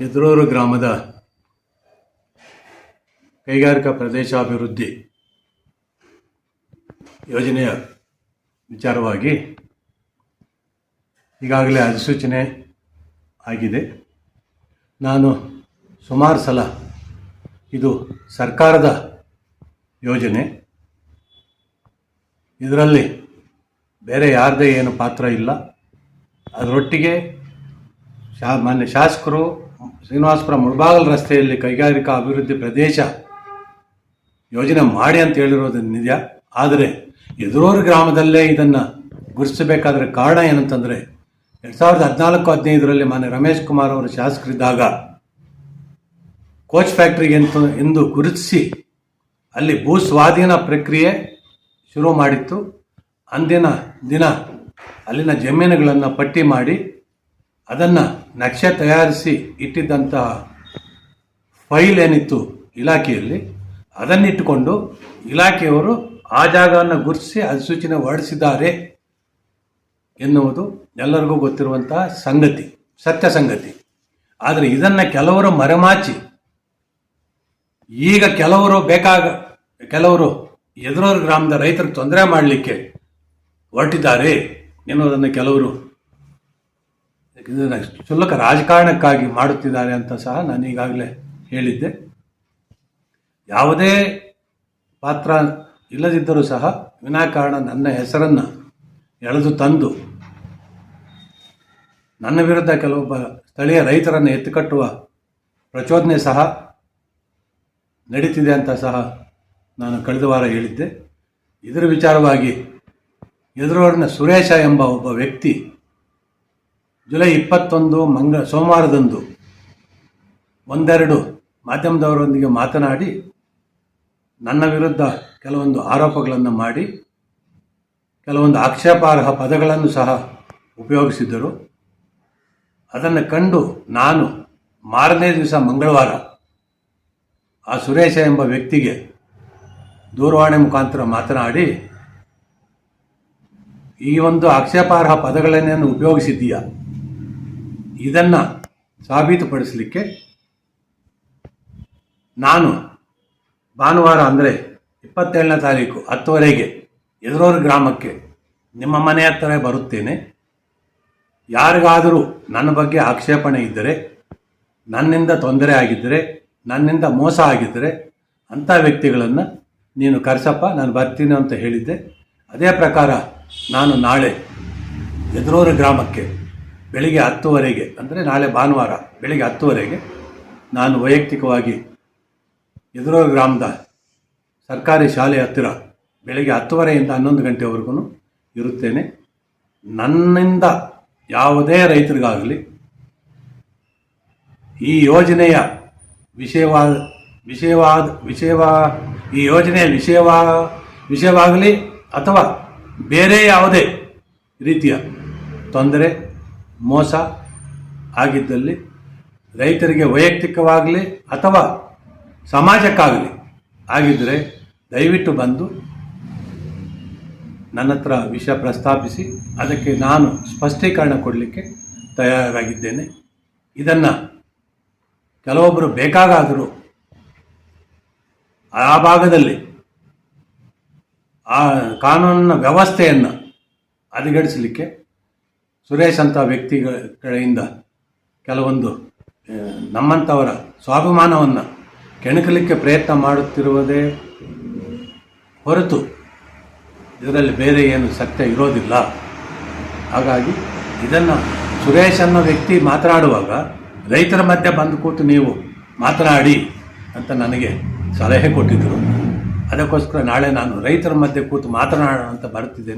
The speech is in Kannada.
ಎದುರೂರು ಗ್ರಾಮದ ಕೈಗಾರಿಕಾ ಪ್ರದೇಶಾಭಿವೃದ್ಧಿ ಯೋಜನೆಯ ವಿಚಾರವಾಗಿ ಈಗಾಗಲೇ ಅಧಿಸೂಚನೆ ಆಗಿದೆ. ನಾನು ಸುಮಾರು ಸಲ ಇದು ಸರ್ಕಾರದ ಯೋಜನೆ. ಇದರಲ್ಲಿ ಬೇರೆ ಯಾರದೇ ಏನು ಪಾತ್ರ ಇಲ್ಲ. ಅದರೊಟ್ಟಿಗೆ ಶಾ, ಮಾನ್ಯ ಶಾಸಕರು ಶ್ರೀನಿವಾಸಪುರ ಮುಳಬಾಗಲ್ ರಸ್ತೆಯಲ್ಲಿ ಕೈಗಾರಿಕಾ ಅಭಿವೃದ್ಧಿ ಪ್ರದೇಶ ಯೋಜನೆ ಮಾಡಿ ಅಂತ ಹೇಳಿರೋದು ನಿಜ. ಆದರೆ ಎದುರೂರು ಗ್ರಾಮದಲ್ಲೇ ಇದನ್ನು ಗುರುತಿಸಬೇಕಾದ್ರೆ ಕಾರಣ ಏನಂತಂದರೆ ಎರಡು ಸಾವಿರದ ಹದಿನಾಲ್ಕು, ಹದಿನೈದರಲ್ಲಿ ಮಾನ್ಯ ರಮೇಶ್ ಕುಮಾರ್ ಅವರು ಶಾಸಕರಿದ್ದಾಗ ಕೋಚ್ ಫ್ಯಾಕ್ಟ್ರಿಗೆ ಅಂತ ಎಂದು ಗುರುತಿಸಿ ಅಲ್ಲಿ ಭೂ ಸ್ವಾಧೀನ ಪ್ರಕ್ರಿಯೆ ಶುರು ಮಾಡಿತ್ತು. ಅಂದಿನ ದಿನ ಅಲ್ಲಿನ ಜಮೀನುಗಳನ್ನು ಪಟ್ಟಿ ಮಾಡಿ ಅದನ್ನು ನಕ್ಷೆ ತಯಾರಿಸಿ ಇಟ್ಟಿದ್ದಂತಹ ಫೈಲ್ ಏನಿತ್ತು ಇಲಾಖೆಯಲ್ಲಿ, ಅದನ್ನಿಟ್ಟುಕೊಂಡು ಇಲಾಖೆಯವರು ಆ ಜಾಗವನ್ನು ಗುರುತಿಸಿ ಅಧಿಸೂಚನೆ ಹೊರಡಿಸಿದ್ದಾರೆ ಎನ್ನುವುದು ಎಲ್ಲರಿಗೂ ಗೊತ್ತಿರುವಂತಹ ಸಂಗತಿ, ಸತ್ಯ ಸಂಗತಿ. ಆದರೆ ಇದನ್ನು ಕೆಲವರು ಮರೆಮಾಚಿ, ಈಗ ಕೆಲವರು ಬೇಕಾಗ, ಕೆಲವರು ಎದುರೂರು ಗ್ರಾಮದ ರೈತರಿಗೆ ತೊಂದರೆ ಮಾಡಲಿಕ್ಕೆ ಹೊರಟಿದ್ದಾರೆ ಎನ್ನುವುದನ್ನು ಕೆಲವರು ಇದನ್ನು ಕ್ಷುಲ್ಲಕ ರಾಜಕಾರಣಕ್ಕಾಗಿ ಮಾಡುತ್ತಿದ್ದಾರೆ ಅಂತ ಸಹ ನಾನು ಈಗಾಗಲೇ ಹೇಳಿದ್ದೆ. ಯಾವುದೇ ಪಾತ್ರ ಇಲ್ಲದಿದ್ದರೂ ಸಹ ವಿನಾಕಾರಣ ನನ್ನ ಹೆಸರನ್ನು ಎಳೆದು ತಂದು ನನ್ನ ವಿರುದ್ಧ ಕೆಲವೊಬ್ಬ ಸ್ಥಳೀಯ ರೈತರನ್ನು ಎತ್ತುಕಟ್ಟುವ ಪ್ರಚೋದನೆ ಸಹ ನಡೀತಿದೆ ಅಂತ ಸಹ ನಾನು ಕಳೆದ ವಾರ ಹೇಳಿದ್ದೆ. ಇದರ ವಿಚಾರವಾಗಿ ಎದುರವರನ್ನ ಸುರೇಶ ಎಂಬ ಒಬ್ಬ ವ್ಯಕ್ತಿ ಜುಲೈ ಇಪ್ಪತ್ತೊಂದು ಮಂಗ ಸೋಮವಾರದಂದು ಒಂದೆರಡು ಮಾಧ್ಯಮದವರೊಂದಿಗೆ ಮಾತನಾಡಿ ನನ್ನ ವಿರುದ್ಧ ಕೆಲವೊಂದು ಆರೋಪಗಳನ್ನು ಮಾಡಿ, ಕೆಲವೊಂದು ಆಕ್ಷೇಪಾರ್ಹ ಪದಗಳನ್ನು ಸಹ ಉಪಯೋಗಿಸಿದ್ದರು. ಅದನ್ನು ಕಂಡು ನಾನು ಮಾರನೇ ದಿವಸ ಮಂಗಳವಾರ ಆ ಸುರೇಶ ಎಂಬ ವ್ಯಕ್ತಿಗೆ ದೂರವಾಣಿ ಮುಖಾಂತರ ಮಾತನಾಡಿ, ಈ ಒಂದು ಆಕ್ಷೇಪಾರ್ಹ ಪದಗಳನ್ನೇನು ಉಪಯೋಗಿಸಿದ್ದೀಯಾ? ಇದನ್ನು ಸಾಬೀತುಪಡಿಸಲಿಕ್ಕೆ ನಾನು ಭಾನುವಾರ ಅಂದರೆ ಇಪ್ಪತ್ತೇಳನೇ ತಾರೀಕು ಹತ್ತುವರೆಗೆ ಎದುರೂರು ಗ್ರಾಮಕ್ಕೆ ನಿಮ್ಮ ಮನೆ ಹತ್ತಿರ ಬರುತ್ತೇನೆ. ಯಾರಿಗಾದರೂ ನನ್ನ ಬಗ್ಗೆ ಆಕ್ಷೇಪಣೆ ಇದ್ದರೆ, ನನ್ನಿಂದ ತೊಂದರೆ ಆಗಿದ್ದರೆ, ನನ್ನಿಂದ ಮೋಸ ಆಗಿದ್ದರೆ ಅಂಥ ವ್ಯಕ್ತಿಗಳನ್ನು ನೀನು ಕರೆಸಪ್ಪ, ನಾನು ಬರ್ತೀನಿ ಅಂತ ಹೇಳಿದ್ದೆ. ಅದೇ ಪ್ರಕಾರ ನಾನು ನಾಳೆ ಎದುರೂರು ಗ್ರಾಮಕ್ಕೆ ಬೆಳಿಗ್ಗೆ ಹತ್ತುವರೆಗೆ, ಅಂದರೆ ನಾಳೆ ಭಾನುವಾರ ಬೆಳಿಗ್ಗೆ ಹತ್ತುವರೆಗೆ ನಾನು ವೈಯಕ್ತಿಕವಾಗಿ ಎದುರೋ ಗ್ರಾಮದ ಸರ್ಕಾರಿ ಶಾಲೆ ಹತ್ತಿರ ಬೆಳಿಗ್ಗೆ ಹತ್ತುವರೆಯಿಂದ ಹನ್ನೊಂದು ಗಂಟೆವರೆಗೂ ಇರುತ್ತೇನೆ. ನನ್ನಿಂದ ಯಾವುದೇ ರೈತರಿಗಾಗಲಿ ಈ ಯೋಜನೆಯ ವಿಷಯವಾದ ವಿಷಯವಾದ ವಿಷಯವಾ, ಈ ಯೋಜನೆಯ ವಿಷಯವಾ, ವಿಷಯವಾಗಲಿ ಅಥವಾ ಬೇರೆ ಯಾವುದೇ ರೀತಿಯ ತೊಂದರೆ ಮೋಸ ಆಗಿದ್ದಲ್ಲಿ ರೈತರಿಗೆ ವೈಯಕ್ತಿಕವಾಗಲಿ ಅಥವಾ ಸಮಾಜಕ್ಕಾಗಲಿ ಆಗಿದ್ದರೆ ದಯವಿಟ್ಟು ಬಂದು ನನ್ನ ಹತ್ರ ವಿಷಯ ಪ್ರಸ್ತಾಪಿಸಿ, ಅದಕ್ಕೆ ನಾನು ಸ್ಪಷ್ಟೀಕರಣ ಕೊಡಲಿಕ್ಕೆ ತಯಾರಾಗಿದ್ದೇನೆ. ಇದನ್ನು ಕೆಲವೊಬ್ಬರು ಬೇಕಾಗಾದರೂ ಆ ಭಾಗದಲ್ಲಿ ಆ ಕಾನೂನಿನ ವ್ಯವಸ್ಥೆಯನ್ನು ಹದಗೆಡಿಸಲಿಕ್ಕೆ ಸುರೇಶ್ ಅಂತ ವ್ಯಕ್ತಿಗಳ ಕಡೆಯಿಂದ ಕೆಲವೊಂದು ನಮ್ಮಂಥವರ ಸ್ವಾಭಿಮಾನವನ್ನು ಕೆಣಕಲಿಕ್ಕೆ ಪ್ರಯತ್ನ ಮಾಡುತ್ತಿರುವುದೇ ಹೊರತು ಇದರಲ್ಲಿ ಬೇರೆ ಏನು ಸತ್ಯ ಇರೋದಿಲ್ಲ. ಹಾಗಾಗಿ ಇದನ್ನು ಸುರೇಶ್ ಅನ್ನೋ ವ್ಯಕ್ತಿ ಮಾತನಾಡುವಾಗ ರೈತರ ಮಧ್ಯೆ ಬಂದು ಕೂತು ನೀವು ಮಾತನಾಡಿ ಅಂತ ನನಗೆ ಸಲಹೆ ಕೊಟ್ಟಿದ್ದರು ಅದಕ್ಕೋಸ್ಕರ ನಾಳೆ ನಾನು ರೈತರ ಮಧ್ಯೆ ಕೂತು ಮಾತನಾಡೋಣ ಅಂತ ಬರ್ತಿದ್ದೇನೆ.